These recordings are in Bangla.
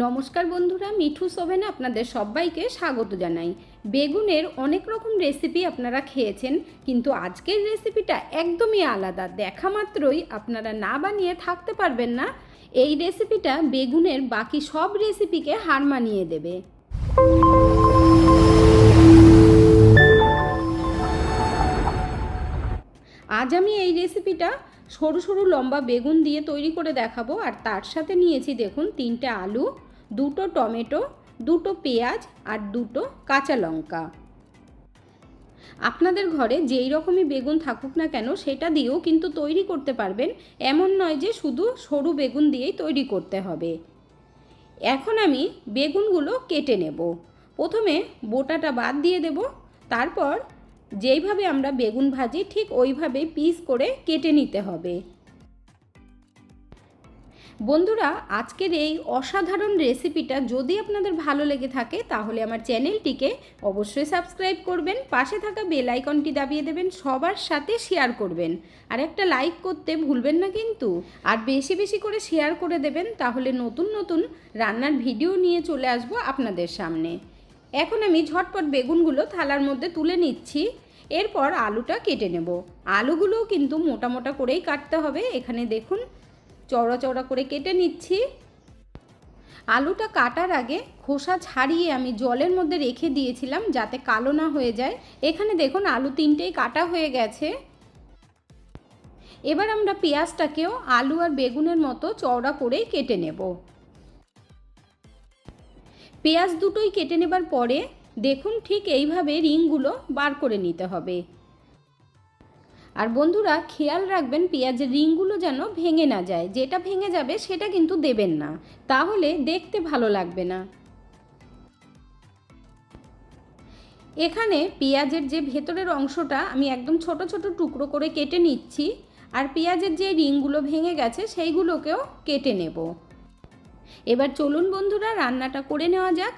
নমস্কার বন্ধুরা, মিঠু সোভেনে আপনাদের সবাইকে স্বাগত জানাই। বেগুনের অনেক রকম রেসিপি আপনারা খেয়েছেন, কিন্তু আজকের রেসিপিটা একদমই আলাদা। দেখা মাত্রই আপনারা না বানিয়ে থাকতে পারবেন না। এই রেসিপিটা বেগুনের বাকি সব রেসিপিকে হার মানিয়ে দেবে। আজ আমি এই রেসিপিটা সরু সরু লম্বা বেগুন দিয়ে তৈরি করে দেখাবো। আর তার সাথে নিয়েছি দেখুন তিনটে আলু, দুটো টমেটো, দুটো পেঁয়াজ আর দুটো কাঁচা লঙ্কা। আপনাদের ঘরে যেই রকমই বেগুন থাকুক না কেন সেটা দিয়েও কিন্তু তৈরি করতে পারবেন। এমন নয় যে শুধু সরু বেগুন দিয়েই তৈরি করতে হবে। এখন আমি বেগুনগুলো কেটে নেব। প্রথমে বোটাটা বাদ দিয়ে দেব। তারপর যেইভাবে আমরা বেগুন ভাজি, ঠিক ওইভাবে পিস করে কেটে নিতে হবে। বন্ধুরা, আজকের এই অসাধারণ রেসিপিটা যদি আপনাদের ভালো লেগে থাকে, তাহলে আমার চ্যানেলটিকে অবশ্যই সাবস্ক্রাইব করবেন, পাশে থাকা বেল আইকনটি দাবিয়ে দেবেন, সবার সাথে শেয়ার করবেন। আর একটা লাইক করতে ভুলবেন না কিন্তু। আর বেশি বেশি করে শেয়ার করে দেবেন, তাহলে নতুন নতুন রান্নার ভিডিও নিয়ে চলে আসব আপনাদের সামনে। এখন আমি ঝটপট বেগুনগুলো থালার মধ্যে তুলে নিচ্ছি। এরপর আলুটা কেটে নেব। আলুগুলোও কিন্তু মোটা মোটা করেই কাটতে হবে। এখানে দেখুন, চওড়া চওড়া করে কেটে নিচ্ছি। আলুটা কাটার আগে খোসা ছাড়িয়ে আমি জলের মধ্যে রেখে দিয়েছিলাম যাতে কালো না হয়ে যায়। এখানে দেখুন, আলু তিনটেই কাটা হয়ে গেছে। এবার আমরা পেঁয়াজটাকেও আলু আর বেগুনের মতো চওড়া করেই কেটে নেব। পেঁয়াজ দুটোই কেটে নেবার পরে দেখুন ঠিক এইভাবে রিংগুলো বার করে নিতে হবে। আর বন্ধুরা, খেয়াল রাখবেন পেঁয়াজের রিংগুলো যেন ভেঙে না যায়। যেটা ভেঙে যাবে সেটা কিন্তু দেবেন না। তাহলে দেখতে ভালো লাগবে না। এখানে পেঁয়াজের যে ভেতরের অংশটা আমি একদম ছোট ছোট টুকরো করে কেটে নিচ্ছি। আর পেঁয়াজের যে রিংগুলো ভেঙে গেছে, সেইগুলোকেও কেটে নেব। এবার চলুন বন্ধুরা, রান্নাটা করে নেওয়া যাক।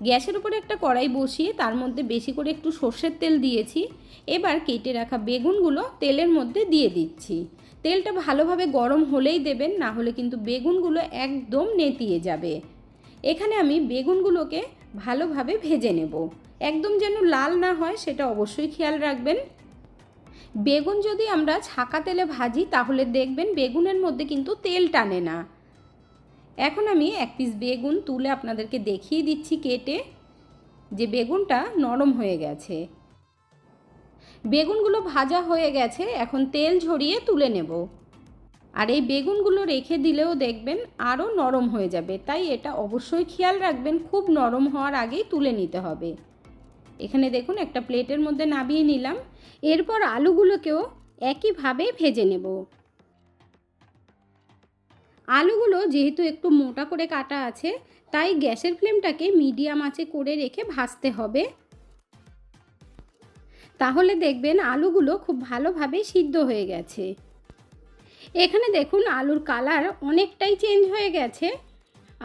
গ্যাসের উপরে একটা কড়াই বসিয়ে তার মধ্যে বেশি করে একটু সর্ষের তেল দিয়েছি। এবার কেটে রাখা বেগুনগুলো তেলের মধ্যে দিয়ে দিচ্ছি। তেলটা ভালোভাবে গরম হলেই দেবেন, না হলে কিন্তু বেগুনগুলো একদম নেতিয়ে যাবে। এখানে আমি বেগুনগুলোকে ভালোভাবে ভেজে নেব। একদম যেন লাল না হয় সেটা অবশ্যই খেয়াল রাখবেন। বেগুন যদি আমরা ছাকা তেলে ভাজি, তাহলে দেখবেন বেগুনের মধ্যে কিন্তু তেল টানে না। এখন আমি এক পিস বেগুন তুলে আপনাদেরকে দেখিয়ে দিচ্ছি কেটে। যে বেগুনটা নরম হয়ে গেছে। বেগুনগুলো ভাজা হয়ে গেছে, এখন তেল ঝরিয়ে তুলে নেব। আর এই বেগুনগুলো রেখে দিলেও দেখবেন আরও নরম হয়ে যাবে। তাই এটা অবশ্যই খেয়াল রাখবেন, খুব নরম হওয়ার আগেই তুলে নিতে হবে। এখানে দেখুন, একটা প্লেটের মধ্যে নাবিয়ে নিলাম। এরপর আলুগুলোকেও একইভাবে ভেজে নেব। আলুগুলো যেহেতু একটু মোটা করে কাটা আছে, তাই গ্যাসের ফ্লেমটাকে মিডিয়াম আঁচে করে রেখে ভাজতে হবে। তাহলে দেখবেন আলুগুলো খুব ভালোভাবে সিদ্ধ হয়ে গেছে। এখানে দেখুন আলুর কালার অনেকটাই চেঞ্জ হয়ে গেছে।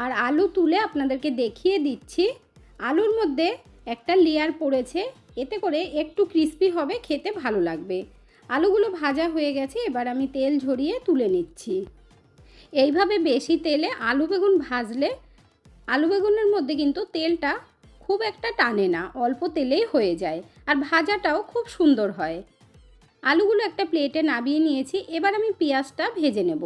আর আলু তুলে আপনাদেরকে দেখিয়ে দিচ্ছি। আলুর মধ্যে একটা লেয়ার পড়েছে, এতে করে একটু ক্রিস্পি হবে, খেতে ভালো লাগবে। আলুগুলো ভাজা হয়ে গেছে, এবার আমি তেল ঝরিয়ে তুলে নিচ্ছি। এইভাবে বেশি তেলে আলু বেগুন ভাজলে আলু বেগুনের মধ্যে কিন্তু তেলটা খুব একটা টানে না, অল্প তেলেই হয়ে যায়। আর ভাজাটাও খুব সুন্দর হয়। আলুগুলো একটা প্লেটে নাবিয়ে নিয়েছি, এবার আমি পেঁয়াজটা ভেজে নেব।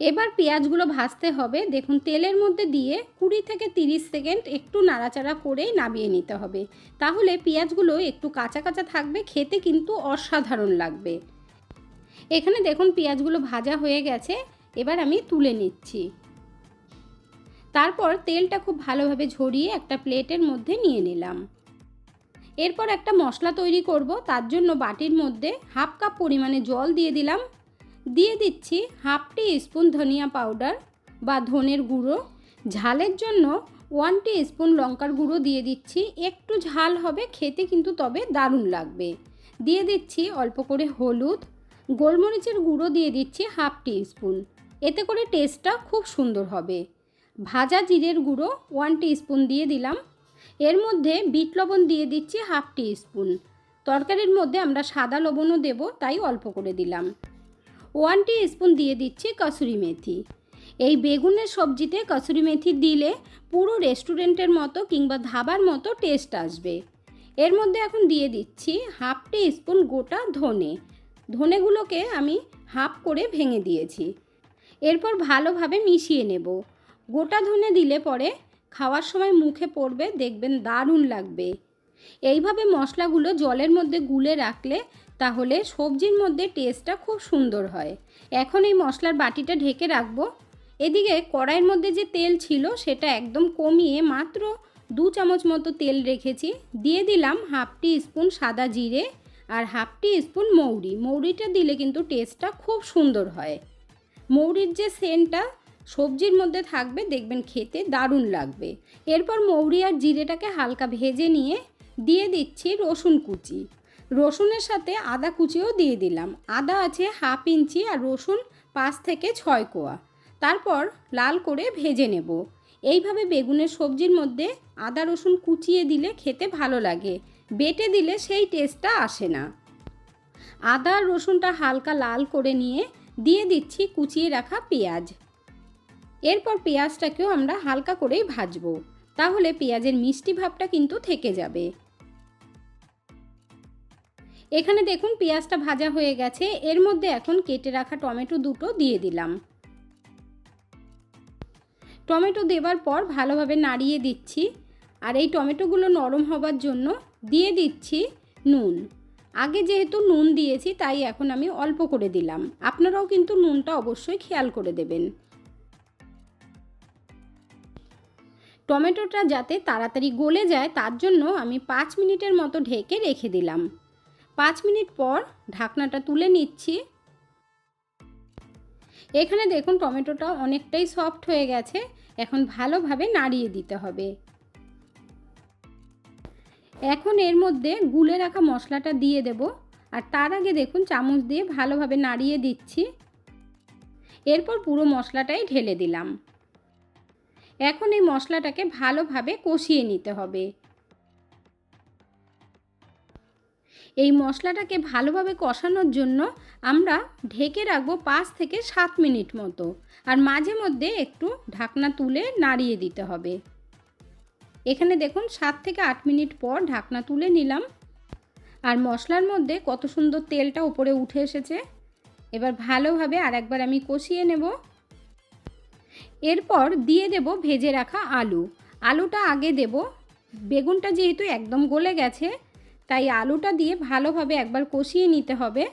এবার পেঁয়াজগুলো ভাজতে হবে। দেখুন, তেলের মধ্যে দিয়ে কুড়ি থেকে তিরিশ সেকেন্ড একটু নাড়াচাড়া করেই নাবিয়ে নিতে হবে। তাহলে পেঁয়াজগুলো একটু কাঁচা কাঁচা থাকবে, খেতে কিন্তু অসাধারণ লাগবে। এখানে দেখুন, পেঁয়াজগুলো ভাজা হয়ে গেছে। এবার আমি তুলে নিচ্ছি। তারপর তেলটা খুব ভালোভাবে ঝরিয়ে একটা প্লেটের মধ্যে নিয়ে নিলাম। এরপর একটা মশলা তৈরি করব, তার জন্য বাটির মধ্যে হাফ কাপ পরিমাণে জল দিয়ে দিলাম। দিয়ে দিচ্ছি হাফ টি স্পুন ধনিয়া পাউডার বা ধনের গুঁড়ো। ঝালের জন্য ওয়ান টি স্পুন লঙ্কার গুঁড়ো দিয়ে দিচ্ছি। একটু ঝাল হবে, খেতে কিন্তু তবে দারুণ লাগবে। দিয়ে দিচ্ছি অল্প করে হলুদ। গোলমরিচের গুঁড়ো দিয়ে দিচ্ছি হাফ টি স্পুন এতে করে টেস্টটা খুব সুন্দর হবে। ভাজা জিরের গুঁড়ো ওয়ান স্পুন দিয়ে দিলাম। এর মধ্যে বিট লবণ দিয়ে দিচ্ছি হাফ টি স্পুন তরকারির মধ্যে আমরা সাদা লবণও দেব, তাই অল্প করে দিলাম। ওয়ান টি স্পুন দিয়ে দিচ্ছি কসুরি মেথি। এই বেগুনের সবজিতে কসুরি মেথি দিলে পুরো রেস্টুরেন্টের মতো কিংবা ধাবার মতো টেস্ট আসবে। এর মধ্যে এখন দিয়ে দিচ্ছি হাফ টি স্পুন গোটা ধনে। ধনেগুলোকে আমি হাফ করে ভেঙে দিয়েছি। এরপর ভালোভাবে মিশিয়ে নেব। গোটা ধনে দিলে পরে খাওয়ার সময় মুখে পড়বে, দেখবেন দারুণ লাগবে। এইভাবে মশলাগুলো জলের মধ্যে গুলে রাখলে তাহলে সবজির মধ্যে টেস্টটা খুব সুন্দর হয়। এখন এই মশলার বাটিটা ঢেকে রাখব। এদিকে কড়াইয়ের মধ্যে যে তেল ছিল সেটা একদম কমিয়ে মাত্র দু চামচ মতো তেল রেখেছি। দিয়ে দিলাম হাফ টি স্পুন সাদা জিরে আর হাফ টি স্পুন মৌরি। মৌরিটা দিলে কিন্তু টেস্টটা খুব সুন্দর হয়। মৌরির যে সেন্টটা সবজির মধ্যে থাকবে, দেখবেন খেতে দারুণ লাগবে। এরপর মৌরি আর জিরেটাকে হালকা ভেজে নিয়ে দিয়ে দিচ্ছি রসুন কুচি। রসুনের সাথে আদা কুচিও দিয়ে দিলাম। আদা আছে হাফ ইঞ্চি আর রসুন পাঁচ থেকে ছয় কোয়া। তারপর লাল করে ভেজে নেব। এইভাবে বেগুনের সবজির মধ্যে আদা রসুন কুচিয়ে দিলে খেতে ভালো লাগে। বেটে দিলে সেই টেস্টটা আসে না। আদা রসুনটা হালকা লাল করে নিয়ে দিয়ে দিচ্ছি কুচিয়ে রাখা পেঁয়াজ। এরপর পেঁয়াজটাকেও আমরা হালকা করেই ভাজবো, তাহলে পেঁয়াজের মিষ্টি ভাবটা কিন্তু থেকে যাবে। এখানে দেখুন পেঁয়াজটা ভাজা হয়ে গেছে, এর মধ্যে এখন কেটে রাখা টমেটো দুটো দিয়ে দিলাম। টমেটো দেবার পর ভালোভাবে নাড়িয়ে দিচ্ছি, আর এই টমেটোগুলো নরম হবার জন্য দিয়ে দিচ্ছি নুন। আগে যেহেতু নুন দিয়েছি, তাই এখন আমি অল্প করে দিলাম। আপনারাও কিন্তু নুনটা অবশ্যই খেয়াল করে দেবেন। টমেটোটা যাতে তাড়াতাড়ি গলে যায়, তার জন্য আমি পাঁচ মিনিটের মতো ঢেকে রেখে দিলাম। পাঁচ মিনিট পর ঢাকনাটা তুলে নিচ্ছি। এখানে দেখুন টমেটোটা অনেকটাই সফট হয়ে গেছে। এখন ভালোভাবে নাড়িয়ে দিতে হবে। এখন এর মধ্যে গুলে রাখা মশলাটা দিয়ে দেব। আর তার আগে দেখুন, চামচ দিয়ে ভালোভাবে নাড়িয়ে দিচ্ছি। এরপর পুরো মশলাটাই ঢেলে দিলাম। এখন এই মশলাটাকে ভালোভাবে কষিয়ে নিতে হবে। এই মশলাটাকে ভালোভাবে কষানোর জন্য আমরা ঢেকে রাখব পাঁচ থেকে সাত মিনিট মতো। আর মাঝে মধ্যে একটু ঢাকনা তুলে নাড়িয়ে দিতে হবে। এখানে দেখুন সাত থেকে আট মিনিট পর ঢাকনা তুলে নিলাম। আর মশলার মধ্যে কত সুন্দর তেলটা উপরে উঠে এসেছে। এবার ভালোভাবে আর একবার আমি কষিয়ে নেব। এরপর দিয়ে দেব ভেজে রাখা আলু। আলুটা আগে দেব। বেগুনটা যেহেতু একদম গলে গেছে, তাই আলুটা দিয়ে ভালোভাবে একবার কষিয়ে নিতে হবে।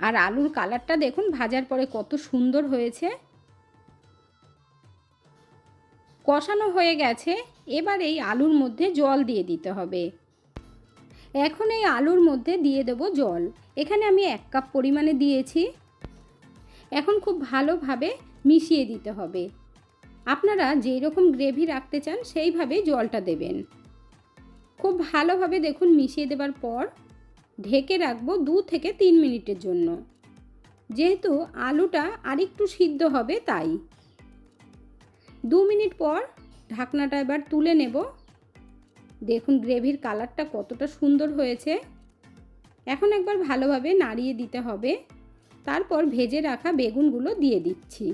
আর আলুর কালারটা দেখুন ভাজার পরে কত সুন্দর হয়েছে। কষানো হয়ে গেছে, এবার এই আলুর মধ্যে জল দিয়ে দিতে হবে। এখন এই আলুর মধ্যে দিয়ে দেব জল। এখানে আমি এক কাপ পরিমাণে দিয়েছি। এখন খুব ভালোভাবে মিশিয়ে দিতে হবে। আপনারা যেই রকম গ্রেভি রাখতে চান, সেইভাবে জলটা দেবেন। খুব ভালোভাবে দেখুন মিশিয়ে দেবার পর, ঢেকে রাখব দু থেকে তিন মিনিটের জন্য। যেহেতু আলুটা আরেকটু সিদ্ধ হবে, তাই। দু মিনিট পর ঢাকনাটা এবার তুলে নেব। দেখুন গ্রেভির কালারটা কতটা সুন্দর হয়েছে। এখন একবার ভালোভাবে নাড়িয়ে দিতে হবে। তারপর ভেজে রাখা বেগুনগুলো দিয়ে দিচ্ছি।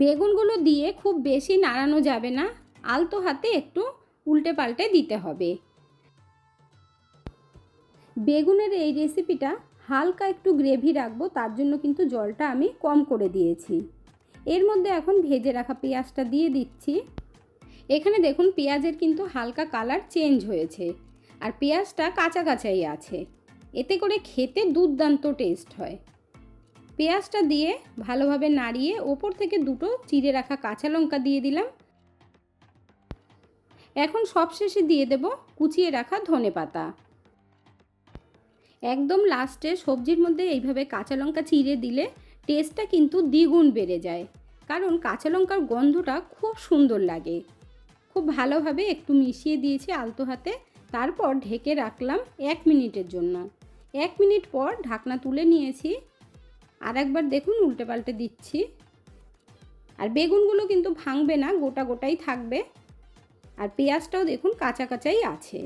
বেগুনগুলো দিয়ে খুব বেশি নাড়ানো যাবে না, আলতো হাতে একটু উল্টে পাল্টে দিতে হবে। বেগুনের এই রেসিপিটা হালকা একটু গ্রেভি রাখব, তার জন্য কিন্তু জলটা আমি কম করে দিয়েছি। এর মধ্যে এখন ভেজে রাখা পেঁয়াজটা দিয়ে দিচ্ছি। এখানে দেখুন পেঁয়াজের কিন্তু হালকা কালার চেঞ্জ হয়েছে আর পেঁয়াজটা কাঁচা কাঁচাই আছে। এতে করে খেতে দুর্দান্ত টেস্ট হয়। পেঁয়াজটা দিয়ে ভালোভাবে নাড়িয়ে ওপর থেকে দুটো চিড়ে রাখা কাঁচা লঙ্কা দিয়ে দিলাম। এখন সবশেষে দিয়ে দেব কুচিয়ে রাখা ধনে পাতা। একদম লাস্টে সবজির মধ্যে এইভাবে কাঁচা লঙ্কা চিড়ে দিলে টেস্টটা কিন্তু দ্বিগুণ বেড়ে যায়। কারণ কাঁচা লঙ্কার গন্ধটা খুব সুন্দর লাগে। খুব ভালোভাবে একটু মিশিয়ে দিয়েছি আলতো হাতে। তারপর ঢেকে রাখলাম এক মিনিটের জন্য। এক মিনিট পর ঢাকনা তুলে নিয়েছি। আর একবার দেখুন উল্টে পাল্টে দিচ্ছি। আর বেগুনগুলো কিন্তু ভাঙবে না, গোটা গোটাই থাকবে। আর পেঁয়াজটাও দেখুন, কাঁচা কাঁচাই আছে।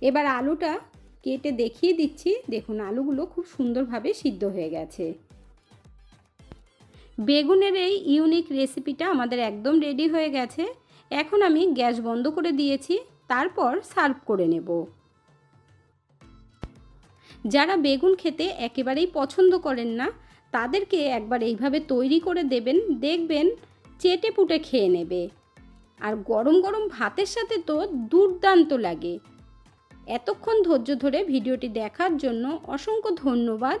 এবার আলুটা কেটে দেখিয়ে দিচ্ছি। দেখুন, আলুগুলো খুব সুন্দরভাবে সিদ্ধ হয়ে গেছে। বেগুনের এই ইউনিক রেসিপিটা আমাদের একদম রেডি হয়ে গেছে। এখন আমি গ্যাস বন্ধ করে দিয়েছি, তারপর সার্ভ করে নেব। যারা বেগুন খেতে একেবারেই পছন্দ করেন না, তাদেরকে একবার এইভাবে তৈরি করে দেবেন, দেখবেন চেটে পুটে খেয়ে নেবে। আর গরম গরম ভাতের সাথে তো দুর্দান্ত লাগে। এতক্ষণ ধৈর্য ধরে ভিডিওটি দেখার জন্য অসংখ্য ধন্যবাদ।